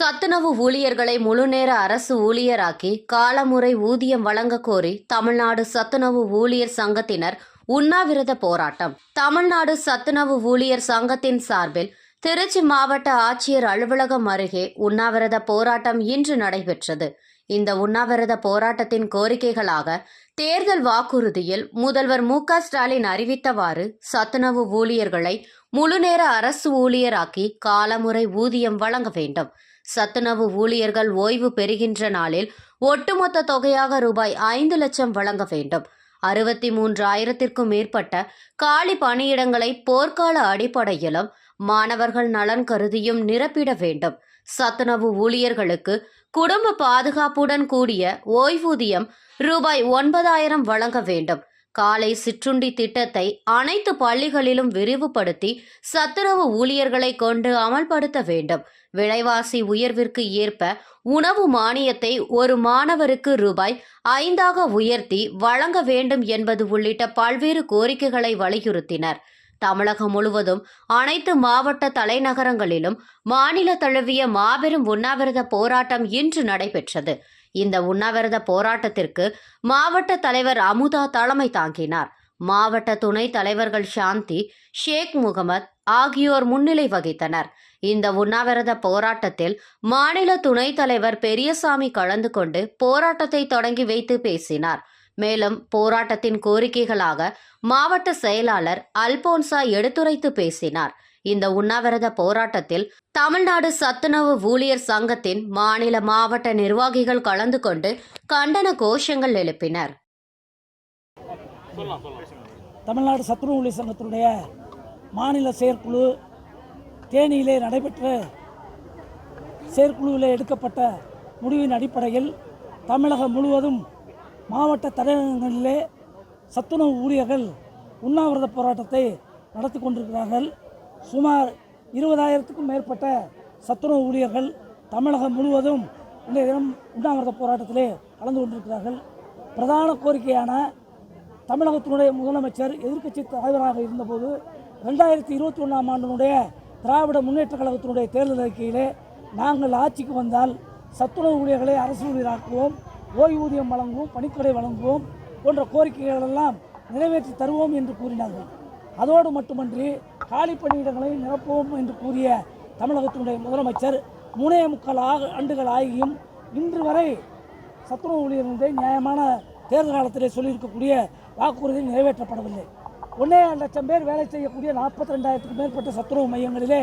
சத்துணவு ஊழியர்களை முழுநேர அரசு ஊழியராக்கி காலமுறை ஊதியம் வழங்க கோரி தமிழ்நாடு சத்துணவு ஊழியர் சங்கத்தினர் உண்ணாவிரத போராட்டம். தமிழ்நாடு சத்துணவு ஊழியர் சங்கத்தின் சார்பில் திருச்சி மாவட்ட ஆட்சியர் அலுவலகம் அருகே உண்ணாவிரத போராட்டம் இன்று நடைபெற்றது. இந்த உண்ணாவிரத போராட்டத்தின் கோரிக்கைகளாக தேர்தல் வாக்குறுதியில் முதல்வர் மு க ஸ்டாலின் அறிவித்தவாறு சத்துணவு ஊழியர்களை முழுநேர அரசு ஊழியராக்கி காலமுறை ஊதியம் வழங்க வேண்டும். சத்துணவு ஊழியர்கள் ஓய்வு பெறுகின்ற நாளில் ஒட்டுமொத்த தொகையாக ரூபாய் ஐந்து லட்சம் வழங்க வேண்டும். அறுபத்தி மூன்று ஆயிரத்திற்கும் மேற்பட்ட காலி பணியிடங்களை போர்க்கால அடிப்படையிலும் மாணவர்கள் நலன் கருதியும் நிரப்பிட வேண்டும். சத்துணவு ஊழியர்களுக்கு குடும்ப பாதுகாப்புடன் கூடிய ஓய்வூதியம் ரூபாய் ஒன்பதாயிரம் வழங்க வேண்டும். காலை சிற்றுண்டி திட்டத்தை அனைத்து பள்ளிகளிலும் விரிவுபடுத்தி சத்துணவு ஊழியர்களை கொண்டு அமல்படுத்த வேண்டும். விலைவாசி உயர்விற்கு ஏற்ப உணவு மானியத்தை ஒரு மாணவருக்கு ரூபாய் ஐந்தாக உயர்த்தி வழங்க வேண்டும் என்பது உள்ளிட்ட பல்வேறு கோரிக்கைகளை வலியுறுத்தினர். தமிழகம் முழுவதும் அனைத்து மாவட்ட தலைநகரங்களிலும் மாநில தழுவிய மாபெரும் உண்ணாவிரத போராட்டம் இன்று நடைபெற்றது. இந்த உண்ணாவிரத போராட்டத்திற்கு மாவட்ட தலைவர் அமுதா தலைமை தாங்கினார். மாவட்ட துணைத் தலைவர்கள் சாந்தி ஷேக் முகமது ஆகியோர் முன்னிலை வகித்தனர். இந்த உண்ணாவிரத போராட்டத்தில் மாநில துணைத் தலைவர் பெரியசாமி கலந்து கொண்டு போராட்டத்தை தொடங்கி வைத்து பேசினார். மேலும் போராட்டத்தின் கோரிக்கைகளாக மாவட்ட செயலாளர் அல்போன்சா எடுத்துரைத்து பேசினார். இந்த உண்ணாவிரத போராட்டத்தில் தமிழ்நாடு சத்துணவு ஊழியர் சங்கத்தின் மாநில மாவட்ட நிர்வாகிகள் கலந்து கொண்டு கண்டன கோஷங்கள் எழுப்பினர். தமிழ்நாடு சத்துணவு ஊழியர் சங்கத்தினுடைய மாநில செயற்குழு தேனியிலே நடைபெற்ற செயற்குழுவில் எடுக்கப்பட்ட முடிவின் அடிப்படையில் தமிழகம் முழுவதும் மாவட்ட தலைநகரிலே சத்துணவு ஊழியர்கள் உண்ணாவிரத போராட்டத்தை நடத்தி கொண்டிருக்கிறார்கள். சுமார் இருபதாயிரத்துக்கும் மேற்பட்ட சத்துணவு ஊழியர்கள் தமிழகம் முழுவதும் இன்றைய தினம் உண்ணாவிரத போராட்டத்திலே கலந்து கொண்டிருக்கிறார்கள். பிரதான கோரிக்கையான தமிழகத்தினுடைய முதலமைச்சர் எதிர்க்கட்சி தலைவராக இருந்தபோது ரெண்டாயிரத்தி இருபத்தி ஒன்றாம் ஆண்டினுடைய திராவிட முன்னேற்ற கழகத்தினுடைய தேர்தல் அறிக்கையிலே நாங்கள் ஆட்சிக்கு வந்தால் சத்துணவு ஊழியர்களை அரசு ஊழியராக்குவோம் ஓய்வூதியம் வழங்குவோம் பணிக்கொடை வழங்குவோம் போன்ற கோரிக்கைகள் எல்லாம் நிறைவேற்றி தருவோம் என்று கூறினார்கள். அதோடு மட்டுமன்றி காலி பணியிடங்களை நிரப்புவோம் என்று கூறிய தமிழகத்தினுடைய முதலமைச்சர் மூணே முக்கால் ஆக ஆண்டுகள் ஆகியும் இன்று வரை சத்துணவு ஊழியர்களுடைய நியாயமான தேர்தல் காலத்திலே சொல்லியிருக்கக்கூடிய வாக்குறுதி நிறைவேற்றப்படவில்லை. ஒன்றே லட்சம் பேர் வேலை செய்யக்கூடிய நாற்பத்தி ரெண்டாயிரத்துக்கும் மேற்பட்ட சத்துணவு மையங்களிலே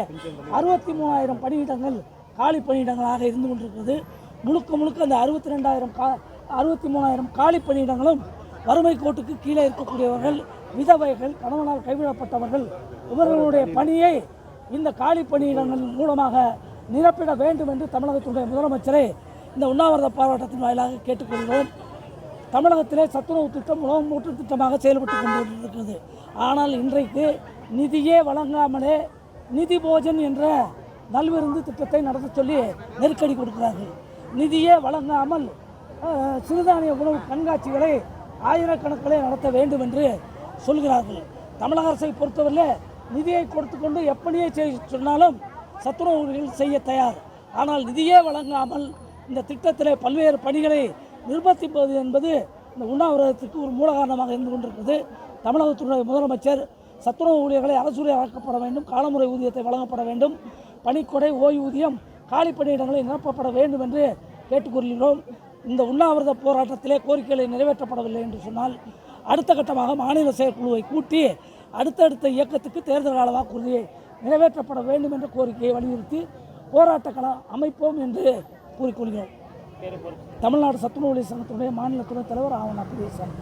அறுபத்தி மூணாயிரம் பணியிடங்கள் காலி பணியிடங்களாக இருந்து கொண்டிருக்கிறது. முழுக்க முழுக்க அந்த அறுபத்தி ரெண்டாயிரம் கா அறுபத்தி மூணாயிரம் காலி பணியிடங்களும் வறுமை கோட்டுக்கு கீழே இருக்கக்கூடியவர்கள் விதவைகள் கணவனால் கைவிடப்பட்டவர்கள் இவர்களுடைய பணியை இந்த காலி பணியிடங்கள் மூலமாக நிரப்பிட வேண்டும் என்று தமிழகத்துடைய முதலமைச்சரை இந்த உண்ணாவிரத போராட்டத்தின் வாயிலாக கேட்டுக்கொள்கிறோம். தமிழகத்திலே சத்துணவு திட்டம் உணவு மூட்டு திட்டமாக செயல்பட்டு கொண்டிருக்கிறது. ஆனால் இன்றைக்கு நிதியே வழங்காமலே நிதி போஜன் என்ற நல்விருந்து திட்டத்தை நடத்த சொல்லி நெருக்கடி கொடுக்கிறார்கள். நிதியே வழங்காமல் சிறுதானிய உணவு கண்காட்சிகளை ஆயிரக்கணக்கிலே நடத்த வேண்டும் என்று சொல்கிறார்கள். தமிழக அரசை பொறுத்தவரையில் நிதியை கொடுத்து கொண்டு எப்படியே செய்ய சொன்னாலும் சத்துணவுகள் ஊழியர்கள் செய்ய தயார். ஆனால் நிதியே வழங்காமல் இந்த திட்டத்தில் பல்வேறு பணிகளை நிர்பந்திப்பது என்பது இந்த உண்ணாவிரதத்துக்கு ஒரு மூல காரணமாக இருந்து கொண்டிருக்கிறது. தமிழகத்தினுடைய முதலமைச்சர் சத்துணவு ஊழியர்களை அரசூழியராக்கப்பட வேண்டும் காலமுறை ஊதியத்தை வழங்கப்பட வேண்டும் பணிக்கொடை ஓய்வூதியம் காலி பணியிடங்களை நிரப்பப்பட வேண்டும் என்று கேட்டுக்கொள்கிறோம். இந்த உண்ணாவிரத போராட்டத்திலே கோரிக்கைகளை நிறைவேற்றப்படவில்லை என்று சொன்னால் அடுத்த கட்டமாக மாநில செயற்குழுவை கூட்டி அடுத்தடுத்த இயக்கத்துக்கு தேர்தல் கால வாக்குறுதியை நிறைவேற்றப்பட வேண்டும் என்ற கோரிக்கையை வலியுறுத்தி போராட்ட களம் அமைப்போம் என்று கூறிக்கொள்கிறோம். தமிழ்நாடு சத்துணவு சங்கத்துடைய சங்கத்தினுடைய மாநில துணைத் தலைவர் ஆவணா பிரியசாமி